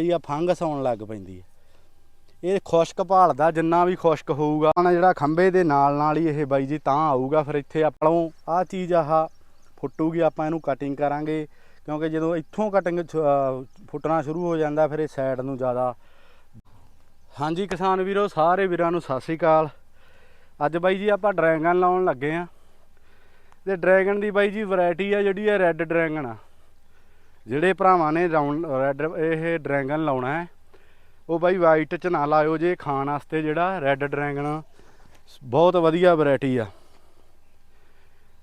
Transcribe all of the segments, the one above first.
ਇਹ ਫੰਗਸ ਆਉਣ ਲੱਗ ਪੈਂਦੀ ਹੈ ਇਹ ਖੁਸ਼ਕ ਭਾਲਦਾ, ਜਿੰਨਾ ਵੀ ਖੁਸ਼ਕ ਹੋਊਗਾ ਨਾ ਜਿਹੜਾ ਖੰਬੇ ਦੇ ਨਾਲ ਨਾਲ ਹੀ ਇਹ ਬਾਈ ਜੀ ਤਾਂ ਆਊਗਾ, ਫਿਰ ਇੱਥੇ ਆਪਣੋਂ ਆਹ ਚੀਜ਼ ਆਹ ਫੁੱਟੂਗੀ, ਆਪਾਂ ਇਹਨੂੰ ਕਟਿੰਗ ਕਰਾਂਗੇ, ਕਿਉਂਕਿ ਜਦੋਂ ਇੱਥੋਂ ਕਟਿੰਗ ਫੁੱਟਣਾ ਸ਼ੁਰੂ ਹੋ ਜਾਂਦਾ, ਫਿਰ ਇਹ ਸਾਈਡ ਨੂੰ ਜ਼ਿਆਦਾ ਹਾਂਜੀ ਕਿਸਾਨ ਵੀਰੋ, ਸਾਰੇ ਵੀਰਾਂ ਨੂੰ ਸਤਿ ਸ੍ਰੀ ਅਕਾਲ। ਅੱਜ ਬਾਈ ਜੀ ਆਪਾਂ ਡਰੈਗਨ ਲਾਉਣ ਲੱਗੇ ਆ। ਤੇ ਡਰੈਗਨ ਦੀ ਬਾਈ ਜੀ ਵੈਰਾਈਟੀ ਆ, ਜਿਹੜੀ ਹੈ ਰੈੱਡ ਡਰੈਗਨ ਆ। ਜਿਹੜੇ ਭਰਾਵਾਂ ਨੇ ਰਾਉਂਡ ਰੈੱਡ ਇਹ ਡਰੈਗਨ ਲਾਉਣਾ ਹੈ, ਉਹ ਬਾਈ ਵਾਈਟ ਚ ਨਾ ਲਾਇਓ ਜੇ ਖਾਣ ਵਾਸਤੇ ਜਿਹੜਾ ਰੈੱਡ ਡਰੈਗਨ ਬਹੁਤ ਵਧੀਆ ਵੈਰਾਈਟੀ ਆ।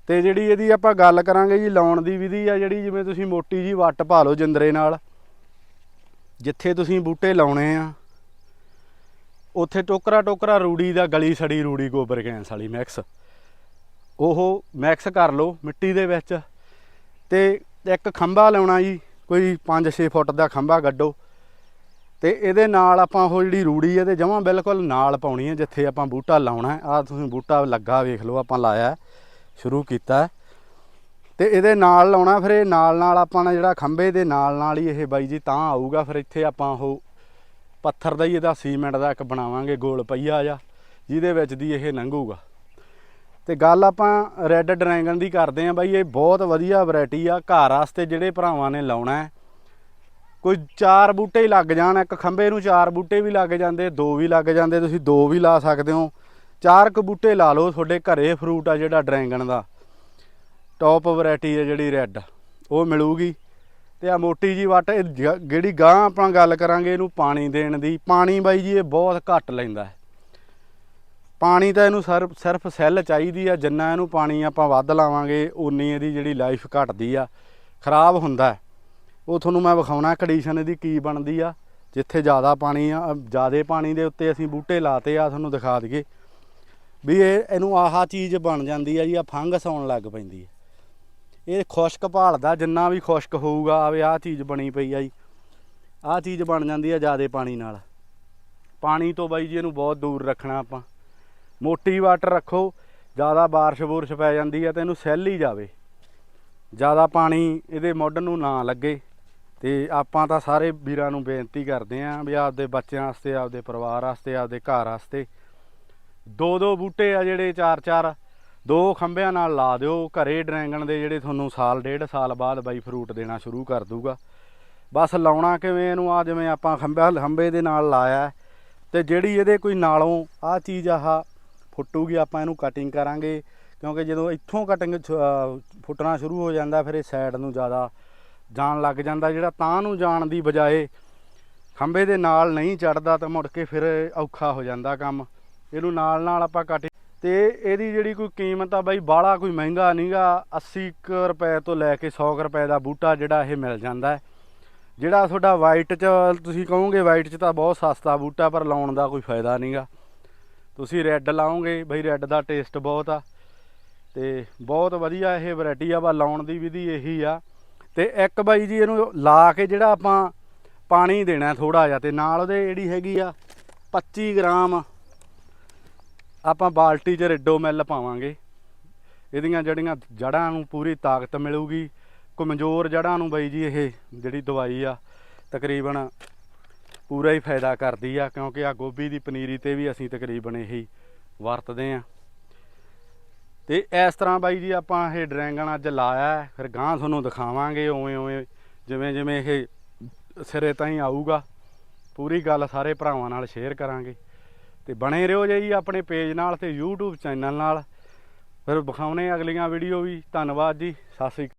ਤੇ ਜਿਹੜੀ ਇਹਦੀ ਆਪਾਂ ਗੱਲ ਕਰਾਂਗੇ ਜੀ, ਲਾਉਣ ਦੀ ਵਿਧੀ ਆ ਜਿਹੜੀ, ਜਿਵੇਂ ਤੁਸੀਂ ਮੋਟੀ ਜੀ ਵੱਟ ਪਾ ਲਓ ਜਿੰਦਰੇ ਨਾਲ, ਜਿੱਥੇ ਤੁਸੀਂ ਬੂਟੇ ਲਾਉਣੇ ਆ, ਉੱਥੇ ਟੋਕਰਾ ਟੋਕਰਾ ਰੂੜੀ ਦਾ ਗਲੀ ਸੜੀ ਰੂੜੀ ਗੋਬਰ ਗੈਂਸ ਵਾਲੀ ਮਿਕਸ ਉਹ ਮਿਕਸ ਕਰ ਲਓ ਮਿੱਟੀ ਦੇ ਵਿੱਚ, ਤੇ ਇੱਕ ਖੰਭਾ ਲਾਉਣਾ ਜੀ, ਕੋਈ 5-6 ਫੁੱਟ ਦਾ ਖੰਭਾ ਗੱਡੋ। ਤੇ ਇਹਦੇ ਨਾਲ ਆਪਾਂ ਉਹ ਜਿਹੜੀ ਰੂੜੀ ਹੈ ਤੇ ਜਮਾਂ ਬਿਲਕੁਲ ਨਾਲ ਪਾਉਣੀ ਹੈ ਜਿੱਥੇ ਆਪਾਂ ਬੂਟਾ ਲਾਉਣਾ ਆ ਤੁਸੀਂ ਬੂਟਾ ਲੱਗਾ ਵੇਖ ਲਓ, ਆਪਾਂ ਲਾਇਆ ਸ਼ੁਰੂ ਕੀਤਾ ਹੈ। ਤੇ ਇਹਦੇ ਨਾਲ ਲਾਉਣਾ, ਫਿਰ ਇਹ ਨਾਲ ਨਾਲ ਆਪਾਂ ਨੇ ਜਿਹੜਾ ਖੰਭੇ ਦੇ ਨਾਲ ਨਾਲ ਹੀ ਇਹ ਬਾਈ ਜੀ ਤਾਂ ਆਊਗਾ, ਫਿਰ ਇੱਥੇ ਆਪਾਂ ਉਹ ਪੱਥਰ ਦਾ ਹੀ ਇਹਦਾ ਸੀਮੈਂਟ ਦਾ ਇੱਕ ਬਣਾਵਾਂਗੇ, ਗੋਲ ਪਈਆ ਜਾਂ ਜਿਹਦੇ ਵਿੱਚ ਦੀ ਇਹ ਲੰਘੂਗਾ। ਤੇ ਗੱਲ ਆਪਾਂ ਰੈੱਡ ਡਰੈਗਨ ਦੀ ਕਰਦੇ ਆਂ ਬਾਈ, ਇਹ ਬਹੁਤ ਵਧੀਆ ਵੈਰਾਈਟੀ ਆ। ਘਰ ਵਾਸਤੇ ਜਿਹੜੇ ਭਰਾਵਾਂ ਨੇ ਲਾਉਣਾ ਕੋਈ ਚਾਰ ਬੂਟੇ ਹੀ ਲੱਗ ਜਾਣ, ਇੱਕ ਖੰਭੇ ਨੂੰ ਚਾਰ ਬੂਟੇ ਵੀ ਲੱਗ ਜਾਂਦੇ, ਦੋ ਵੀ ਲੱਗ ਜਾਂਦੇ, ਤੁਸੀਂ ਦੋ ਵੀ ਲਾ ਸਕਦੇ ਹੋ। ਚਾਰ ਕੁ ਬੂਟੇ ਲਾ ਲਓ, ਤੁਹਾਡੇ ਘਰੇ ਫਰੂਟ ਆ ਜਿਹੜਾ ਡਰੈਗਨ ਦਾ। ਟੌਪ ਵੈਰਾਈਟੀ ਆ ਜਿਹੜੀ ਰੈੱਡ ਉਹ ਮਿਲੂਗੀ। ਤੇ ਆ ਮੋਟੀ ਜੀ ਵੱਟ, ਇਹ ਜ- ਜਿਹੜੀ ਗਾਂ ਆਪਾਂ ਗੱਲ ਕਰਾਂਗੇ, ਇਹਨੂੰ ਪਾਣੀ ਦੇਣ ਦੀ। ਪਾਣੀ ਬਾਈ ਜੀ, ਇਹ ਬਹੁਤ ਘੱਟ ਲੈਂਦਾ ਪਾਣੀ ਤਾਂ ਇਹਨੂੰ ਸਿਰਫ ਸਿਰਫ ਸੈੱਲ ਚਾਹੀਦੀ ਆ, ਜਿੰਨਾ ਇਹਨੂੰ ਪਾਣੀ ਆਪਾਂ ਵੱਧ ਲਾਵਾਂਗੇ ਉਨੀ ਇਹਦੀ ਜਿਹੜੀ ਲਾਈਫ ਘਟਦੀ ਆ, ਖਰਾਬ ਹੁੰਦਾ ਉਹ ਤੁਹਾਨੂੰ ਮੈਂ ਵਿਖਾਉਣਾ ਕੰਡੀਸ਼ਨ ਇਹਦੀ ਕੀ ਬਣਦੀ ਆ। ਜਿੱਥੇ ਜ਼ਿਆਦਾ ਪਾਣੀ ਆ ਜ਼ਿਆਦੇ ਪਾਣੀ ਦੇ ਉੱਤੇ ਅਸੀਂ ਬੂਟੇ ਲਾਤੇ ਆ, ਤੁਹਾਨੂੰ ਦਿਖਾ ਦਈਏ। ਵੀ ਇਹ, ਇਹਨੂੰ ਆਹਾ ਚੀਜ਼ ਬਣ ਜਾਂਦੀ ਆ ਜੀ ਆ ਫੰਗਸ ਆਉਣ ਲੱਗ ਪੈਂਦੀ ਹੈ ਇਹ ਖੁਸ਼ਕ ਭਾਲਦਾ, ਜਿੰਨਾ ਵੀ ਖੁਸ਼ਕ ਹੋਊਗਾ ਆਵੇ ਆਹ ਚੀਜ਼ ਬਣੀ ਪਈ ਆ ਜੀ। ਆਹ ਚੀਜ਼ ਬਣ ਜਾਂਦੀ ਆ ਜ਼ਿਆਦਾ ਪਾਣੀ ਨਾਲ। ਪਾਣੀ ਤੋਂ ਬਾਈ ਜੀ ਇਹਨੂੰ ਬਹੁਤ ਦੂਰ ਰੱਖਣਾ ਆਪਾਂ। ਮੋਟੀ ਵਾਟਰ ਰੱਖੋ ਜ਼ਿਆਦਾ ਬਾਰਿਸ਼ ਬੁਰਸ਼ ਪੈ ਜਾਂਦੀ ਆ ਤੇ ਇਹਨੂੰ ਸੈੱਲ ਹੀ ਜਾਵੇ। ਜ਼ਿਆਦਾ ਪਾਣੀ ਇਹਦੇ ਮੁੱਢ ਨੂੰ ਨਾ ਲੱਗੇ ਤੇ ਆਪਾਂ ਤਾਂ ਸਾਰੇ ਵੀਰਾਂ ਨੂੰ ਬੇਨਤੀ ਕਰਦੇ ਆਂ ਵੀ ਆਪਦੇ ਬੱਚਿਆਂ ਵਾਸਤੇ ਆਪਦੇ ਪਰਿਵਾਰ ਵਾਸਤੇ ਆਪਦੇ ਘਰ ਵਾਸਤੇ ਦੋ ਦੋ ਬੂਟੇ ਆ ਜਿਹੜੇ ਚਾਰ ਚਾਰ ਦੋ ਖੰਭਿਆਂ ਨਾਲ ਲਾ ਦਿਓ ਘਰੇ ਡਰੈਂਗਣ ਦੇ ਜਿਹੜੇ ਤੁਹਾਨੂੰ ਸਾਲ ਡੇਢ ਸਾਲ ਬਾਅਦ ਬਾਈ ਫਰੂਟ ਦੇਣਾ ਸ਼ੁਰੂ ਕਰ ਦੂਗਾ। ਬਸ ਲਾਉਣਾ ਕਿਵੇਂ ਇਹਨੂੰ? ਆ ਜਿਵੇਂ ਆਪਾਂ ਖੰਭਾ ਖੰਭੇ ਦੇ ਨਾਲ ਲਾਇਆ ਹੈ, ਤੇ ਜਿਹੜੀ ਇਹਦੇ ਕੋਈ ਨਾਲੋਂ ਆ ਚੀਜ਼ ਆਹ ਫੁੱਟੂਗੀ, ਆਪਾਂ ਇਹਨੂੰ ਕਟਿੰਗ ਕਰਾਂਗੇ। ਕਿਉਂਕਿ ਜਦੋਂ ਇੱਥੋਂ ਕਟਿੰਗ ਫੁੱਟਣਾ ਸ਼ੁਰੂ ਹੋ ਜਾਂਦਾ, ਫਿਰ ਇਹ ਸਾਈਡ ਨੂੰ ਜ਼ਿਆਦਾ ਜਾਣ ਲੱਗ ਜਾਂਦਾ। ਜਿਹੜਾ ਤਾਂ ਨੂੰ ਜਾਣ ਦੀ ਬਜਾਏ ਖੰਭੇ ਦੇ ਨਾਲ ਨਹੀਂ ਚੜਦਾ ਤਾਂ ਮੁੜ ਕੇ ਫਿਰ ਔਖਾ ਹੋ ਜਾਂਦਾ ਕੰਮ। ਇਹਨੂੰ ਨਾਲ ਨਾਲ ਆਪਾਂ ਕਟਿੰਗ ਤੇ ਇਹਦੀ ਜਿਹੜੀ ਕੋਈ ਕੀਮਤ ਆ ਬਾਈ, ਬਾਹਲਾ ਕੋਈ ਮਹਿੰਗਾ ਨਹੀਂਗਾ। 80 ਕੁ ਰੁਪਏ ਤੋਂ ਲੈ ਕੇ 100 ਕੁ ਰੁਪਏ ਦਾ ਬੂਟਾ ਜਿਹੜਾ ਇਹ ਮਿਲ ਜਾਂਦਾ ਹੈ। ਜਿਹੜਾ ਤੁਹਾਡਾ ਵਾਈਟ ਚ, ਤੁਸੀਂ ਕਹੋਗੇ ਵਾਈਟ ਚ ਤਾਂ ਬਹੁਤ ਸਸਤਾ ਬੂਟਾ, ਪਰ ਲਾਉਣ ਦਾ ਕੋਈ ਫਾਇਦਾ ਨਹੀਂਗਾ। ਤੁਸੀਂ ਰੈੱਡ ਲਾਓਗੇ, ਬਈ ਰੈੱਡ ਦਾ ਟੇਸਟ ਬਹੁਤ ਆ। ਤੇ ਬਹੁਤ ਵਧੀਆ ਇਹ ਵੈਰਾਈਟੀ ਆ ਵਾ ਲਾਉਣ ਦੀ ਵਿਧੀ ਇਹੀ ਆ। ਤੇ ਇੱਕ ਬਾਈ ਜੀ ਇਹਨੂੰ ਲਾ ਕੇ ਜਿਹੜਾ ਆਪਾਂ ਪਾਣੀ ਦੇਣਾ ਥੋੜਾ ਜਿਹਾ, ਤੇ ਨਾਲ ਉਹਦੇ ਜਿਹੜੀ ਹੈਗੀ ਆ 25 ਗ੍ਰਾਮ ਆਪਾਂ ਬਾਲਟੀ 'ਚ ਰਿੱਡੋ ਮਿਲ ਪਾਵਾਂਗੇ। ਇਹਦੀਆਂ ਜਿਹੜੀਆਂ ਜੜਾਂ ਨੂੰ ਪੂਰੀ ਤਾਕਤ ਮਿਲੂਗੀ, ਕਮਜ਼ੋਰ ਜੜਾਂ ਨੂੰ ਬਾਈ ਜੀ ਇਹ ਜਿਹੜੀ ਦਵਾਈ ਆ, ਤਕਰੀਬਨ ਪੂਰਾ ਹੀ ਫਾਇਦਾ ਕਰਦੀ ਆ, ਕਿਉਂਕਿ ਆ ਗੋਭੀ ਦੀ ਪਨੀਰੀ ਤੇ ਵੀ ਅਸੀਂ ਤਕਰੀਬਨ ਇਹੀ ਵਰਤਦੇ ਆ। ਤੇ ਇਸ ਤਰ੍ਹਾਂ ਬਾਈ ਜੀ ਆਪਾਂ ਇਹ ਡਰੈਂਗਣ ਅੱਜ ਲਾਇਆ ਫਿਰ ਗਾਂ ਤੁਹਾਨੂੰ ਦਿਖਾਵਾਂਗੇ, ਉਵੇਂ ਉਵੇਂ ਜਿਵੇਂ ਜਿਵੇਂ ਇਹ ਸਿਰੇ ਤਾਂ ਹੀ ਆਊਗਾ। ਪੂਰੀ ਗੱਲ ਸਾਰੇ ਭਰਾਵਾਂ ਨਾਲ ਸ਼ੇਅਰ ਕਰਾਂਗੇ। ਤੇ ਬਣੇ ਰਹੋ ਜੀ ਆਪਣੇ ਪੇਜ ਨਾਲ ਤੇ YouTube ਚੈਨਲ ਨਾਲ। ਫਿਰ ਵਿਖਾਉਣੇ ਅਗਲੀਆਂ ਵੀਡੀਓ ਵੀ। ਧੰਨਵਾਦ ਜੀ, ਸਤਿ ਸ੍ਰੀ ਅਕਾਲ।